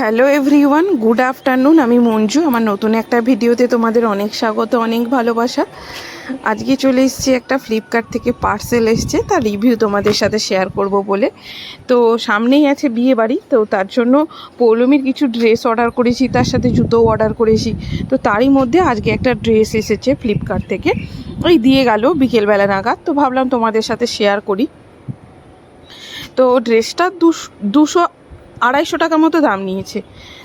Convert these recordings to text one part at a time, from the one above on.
Hello everyone good afternoon আমি মঞ্জু, আমার নতুন একটা ভিডিওতে তোমাদের অনেক স্বাগত, অনেক ভালোবাসা। আজকে চলে এসেছি একটা ফ্লিপকার্ট থেকে পার্সেল এসছে, তার রিভিউ তোমাদের সাথে শেয়ার করব বলে। তো সামনেই আছে বিয়ে বাড়ি তো তার জন্য পৌলমীর কিছু ড্রেস অর্ডার করেছি, তার সাথে জুতোও অর্ডার করেছি। তো তারই মধ্যে আজকে একটা ড্রেস এসেছে ফ্লিপকার্ট থেকে। ওই দিয়ে গেল বিকেলবেলা নাগাদ, তো ভাবলাম তোমাদের সাথে শেয়ার করি। তো ড্রেসটা দুশ- আড়াইশো টাকা মতো দাম নিয়েছে।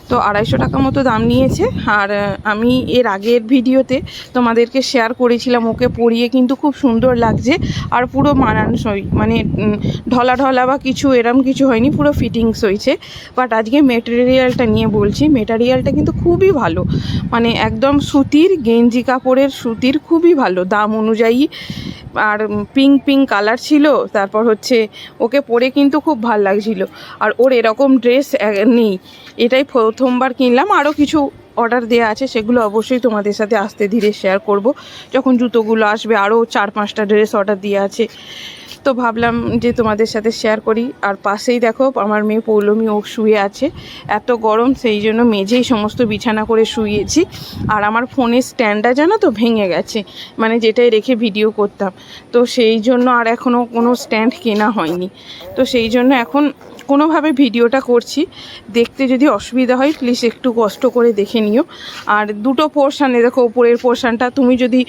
তো আড়াইশো টাকা মতো দাম নিয়েছে আর আমি এর আগের ভিডিওতে তোমাদেরকে শেয়ার করেছিলাম, ওকে পরিয়ে কিন্তু খুব সুন্দর লাগছে আর পুরো মানানসই মানে ঢলা ঢলা বা কিছু এরম কিছু হয়নি, পুরো ফিটিংস হয়েছে। বাট আজকে মেটেরিয়ালটা নিয়ে বলছি মেটেরিয়ালটা কিন্তু খুবই ভালো। মানে একদম সুতির, গেঞ্জি কাপড়ের সুতির খুবই ভালো, দাম অনুযায়ী। আর পিঙ্ক পিঙ্ক কালার ছিল, তারপর হচ্ছে ওকে পরে কিন্তু খুব ভালো লাগছিল। আর ওর এরকম ড্রেস নেই। এটাই প্রথমবার কিনলাম। আরও কিছু অর্ডার দেওয়া আছে, সেগুলো অবশ্যই তোমাদের সাথে আস্তে ধীরে শেয়ার করব। যখন জুতোগুলো আসবে আরও চার পাঁচটা ড্রেস অর্ডার দিয়ে আছে। তো ভাবলাম যে তোমাদের সাথে শেয়ার করি। আর পাশেই দেখো, আমার মেয়ে পৌলমী, ও শুয়ে আছে। এত গরম, সেই জন্য মেঝেই সমস্ত বিছানা করে শুয়েছি। আর আমার ফোনের স্ট্যান্ডটা জানো তো, ভেঙে গেছে। মানে যেটাই রেখে ভিডিও করতাম। তো সেই জন্য আর এখনও কোনো স্ট্যান্ড কেনা হয়নি। তো সেই জন্য এখন কোনোভাবে ভিডিওটা করছি। দেখতে যদি অসুবিধা হয় প্লিজ একটু কষ্ট করে দেখে নিও। আর দুটো পোর্শানে দেখো, উপরের পোর্শানটা তুমি যদি